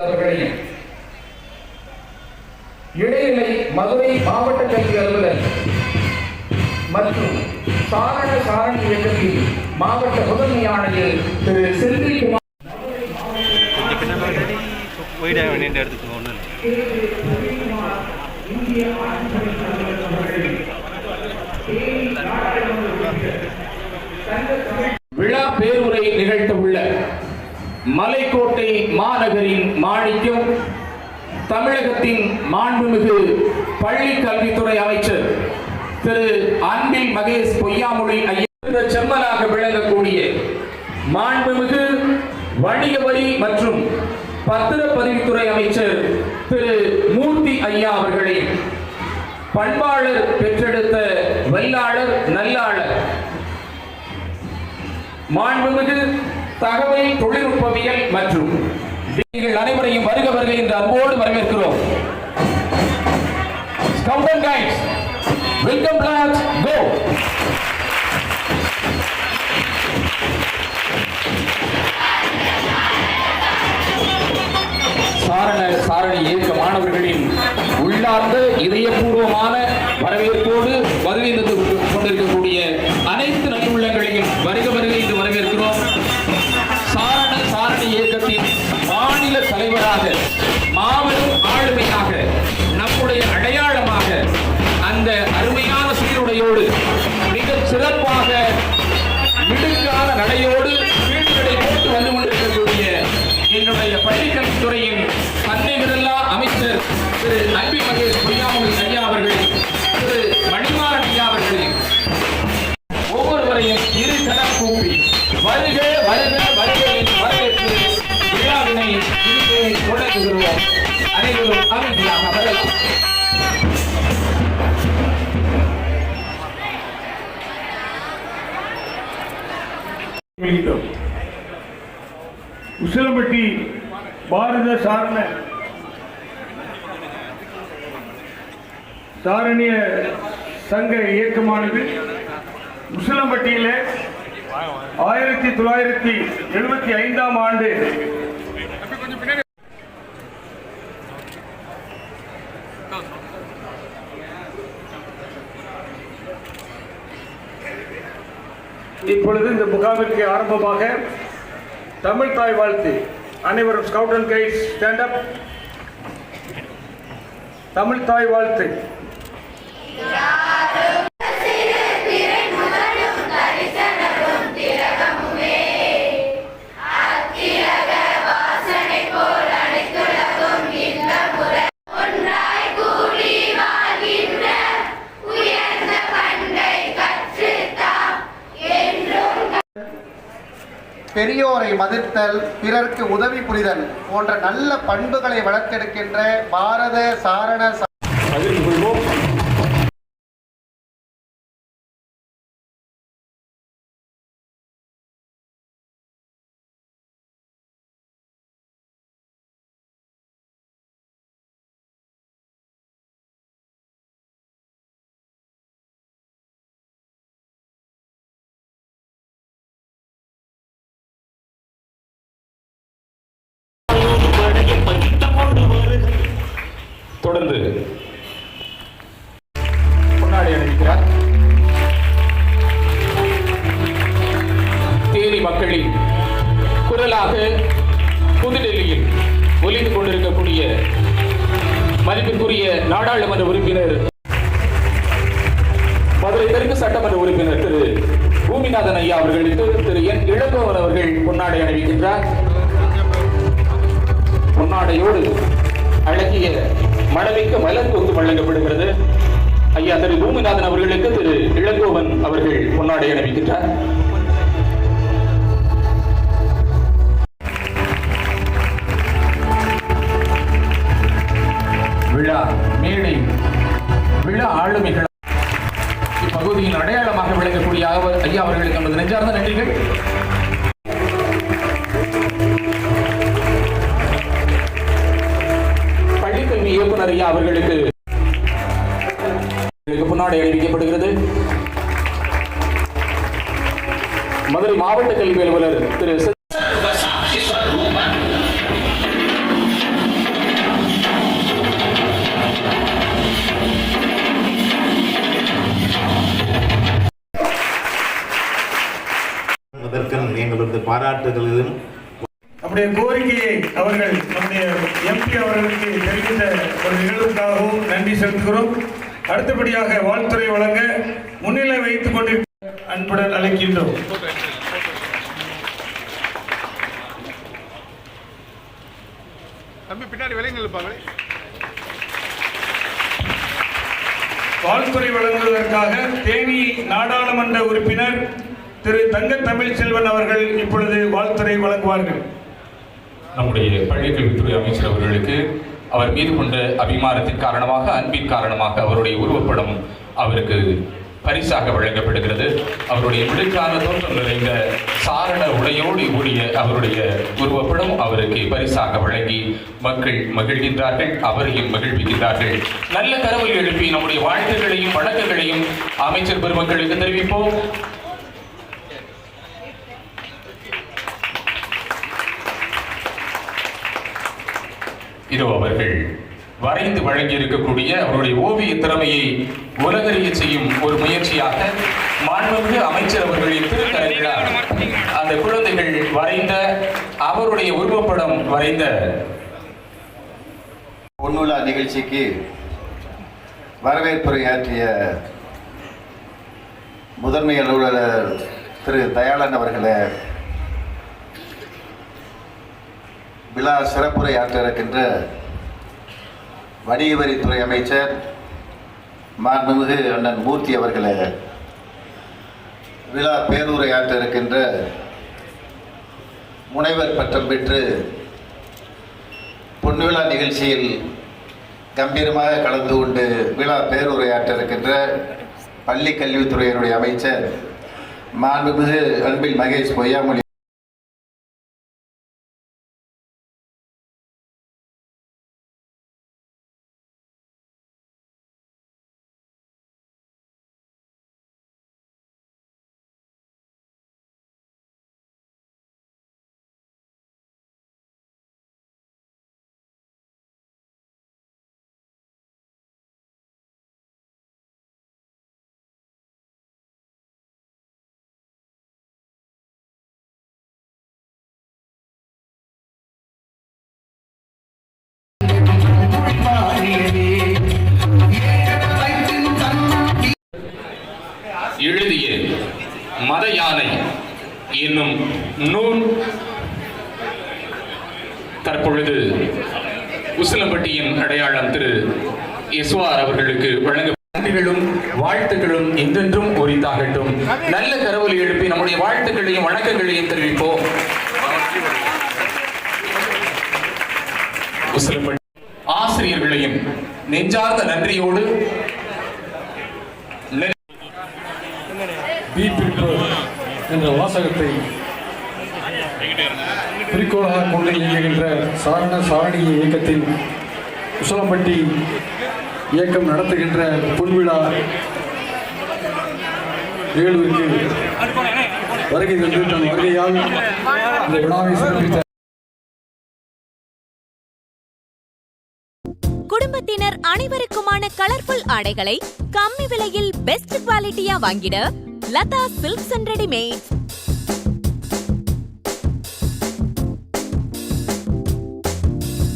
அவர்களையும் இடைநிலை மதுரை மாவட்ட கல்வி அலுவலர் மற்றும் சாரண சாரணி இயக்கத்தில் மாவட்ட முதன்மை ஆணையர் திரு செந்தில்குமார் குமார். விழா பேருரை நிகழ்த்த உள்ள மலைக்கோட்டை மாநகரின் மாணிக்கம் தமிழகத்தின் மாண்புமிகு பள்ளி கல்வித்துறை அமைச்சர் திரு அன்பில் மகேஷ் பொய்யாமொழி ஐயா செம்மலாக விளங்கக்கூடிய மாண்புமிகு வணிக வரி மற்றும் பத்திரப்பதிவுத்துறை அமைச்சர் திரு மூர்த்தி ஐயா அவர்களை பண்பாளர் பெற்றெடுத்த வல்லாளர் நல்லாளர் மாண்புமிகு தகவல் தொழில்நுட்பவியல் மற்றும் நீங்கள் அனைவரையும் வருக வருக என்று அன்போடு வரவேற்கிறோம். Scout and guides, welcome சாரண சாரணி இயக்க மாணவர்களின் உள்ளார்ந்த இதயபூர்வமான வரவேற்போடு வருகை தந்து பள்ளிக்கல்வித்துறையின் தந்தை தன்னிகரில்லா அமைச்சர் திரு அன்பி மகேஷ் பொய்யாமொழி ஐயா அவர்கள் திரு மணிமாறன் ஐயா அவர்கள். ஒவ்வொருவரையும் இரு கரம் கூப்பி வருக வருக வருக என்று வரவேற்று விழாவினை இங்கே தொடங்குகிறோம். அனைவரும் அமைதியாக வரலாம். மீண்டும் உசிலம்பட்டி பாரத சாரண. சாரணிய சங்க இயக்கமானது உசிலம்பட்டியில ஆயிரத்தி தொள்ளாயிரத்தி எழுபத்தி ஐந்தாம் ஆண்டு. இப்பொழுது இந்த முகாமிற்கு ஆரம்பமாக தமிழ் தாய் வாழ்த்து. அனைவரும் scout and guide stand up Tamil தாய் வாழ்த்து. பெரியோரை மதித்தல் பிறர்க்கு உதவி புரிதல் போன்ற நல்ல பண்புகளை வளர்த்தெடுக்கின்ற பாரத சாரண தொடர்ந்து முன்னாடி அணிவிக்கிறார். தேனி மக்களின் குரலாக புதுடெல்லியில் ஒலிந்து கொண்டிருக்கக்கூடிய மதிப்பிற்குரிய நாடாளுமன்ற உறுப்பினர் மதுரை தெற்கு சட்டமன்ற உறுப்பினர் திரு பூமிநாதன் ஐயா அவர்களுக்கு திரு என் இளங்கோவன் அவர்கள் பொன்னாடை அணிவிக்கின்றார். வழங்கப்படுகிறது. ஐயா திரு பூமிநாதன் அவர்களுக்கு திரு இளங்கோவன் அவர்கள் பொன்னாடை அணிவிக்கின்றார். விழா மேடை விழா ஆளுமைகள். இப்பகுதியின் அடையாளமாக விளங்கக்கூடிய ஐயா அவர்களுக்கு நமது நெஞ்சார்ந்த நன்றிகள். பள்ளிக்கல்வி இயக்குனர் ஐயா அவர்களுக்கு முன்னாடி அறிவிக்கப்படுகிறது. மதுரை மாவட்ட கல்வி அலுவலர் திரு எங்களது பாராட்டுகளிலும் நம்முடைய கோரிக்கையை அவர்கள் நம்முடைய எம்பி அவர்களுக்கு தெரிவித்த ஒரு நிகழ்வுக்காகவும் நன்றி செலுத்துகிறோம். அடுத்தபடியாக வாழ்த்துறை வழங்க முன்னிலை வைத்துக் கொண்டிருக்க அன்புடன் அழைக்கின்றோம். தம்பி பின்னாடி விலைங்க இருப்பாங்களே வாழ்த்துறை வழங்குவதற்காக தேனி நாடாளுமன்ற உறுப்பினர் திரு தங்க தமிழ்ச்செல்வன் அவர்கள் இப்பொழுது வாழ்த்துறை வழங்குவார்கள். நம்முடைய பள்ளிக்கல்வித்துறை அமைச்சர் அவர்களுக்கு அவர் மீது கொண்ட அபிமானத்தின் காரணமாக அன்பின் காரணமாக அவருடைய உருவப்படம் அவருக்கு பரிசாக வழங்கப்படுகிறது. அவருடைய மிடுக்கான தோற்றம் நிறைந்த சாரண உடையோடு கூடிய அவருடைய உருவப்படம் அவருக்கு பரிசாக வழங்கி மக்கள் மகிழ்கின்றார்கள் அவரையும் மகிழ்விக்கின்றார்கள். நல்ல கரவல் எழுப்பி நம்முடைய வாழ்த்துக்களையும் வழக்குகளையும் அமைச்சர் பெருமக்களுக்கு தெரிவிப்போம். இதோ அவர்கள் வரைந்து வழங்கி இருக்கக்கூடிய அவருடைய ஓவிய திறமையை உலகறிய செய்யும் ஒரு முயற்சியாக மாண்புமிகு அமைச்சர் அவர்களின் திருக்கரங்களால் அந்த குழந்தைகள் வரைந்த அவருடைய உருவப்படம் வரைந்த பொன்னுலா நிகழ்ச்சிக்கு வரவேற்புரை ஆற்றிய முதன்மை அலுவலர் திரு தயாளன் அவர்களை விழா சிறப்புரையாற்ற இருக்கின்ற வணிக வரித்துறை அமைச்சர் மாண்புமிகு அண்ணன் மூர்த்தி அவர்களே விழா பேருரையாற்ற இருக்கின்ற முனைவர் பட்டம் பெற்று பொன்விழா நிகழ்ச்சியில் கம்பீரமாக கலந்து கொண்டு விழா பேருரையாற்ற இருக்கின்ற பள்ளி கல்வித்துறையினுடைய அமைச்சர் மாண்புமிகு அன்பில் மகேஷ் பொய்யாமொழி மத யானை என்னும் நூல் தற்பொழுது உசிலம்பட்டியின் அடையாளம் திரு எஸ்வார் அவர்களுக்கு வழங்க நன்றிகளும் வாழ்த்துக்களும் என்றென்றும் உரித்தாகட்டும். நல்ல கரவொலி எழுப்பி நம்முடைய வாழ்த்துக்களையும் வணக்கங்களையும் தெரிவிப்போம். ஆசிரியர்களையும் நெஞ்சார்ந்த நன்றியோடு பி என்ற வாசகத்தை குறிக்கோளாக கொண்டு இயங்குகின்ற சாரண சாரணி இயக்கத்தின் உசலம்பட்டி இயக்கம் நடத்துகின்ற பொன்விழா நிகழ்விற்கு வருகை தந்து தன் வருகையால் இந்த விழாவை சிறப்பித்த குடும்பத்தினர் அனைவருக்குமான கலர்ஃபுல் ஆடைகளை கம்மி விலையில் பெஸ்ட் குவாலிட்டியா வாங்கிட Lata Silks and Ready Made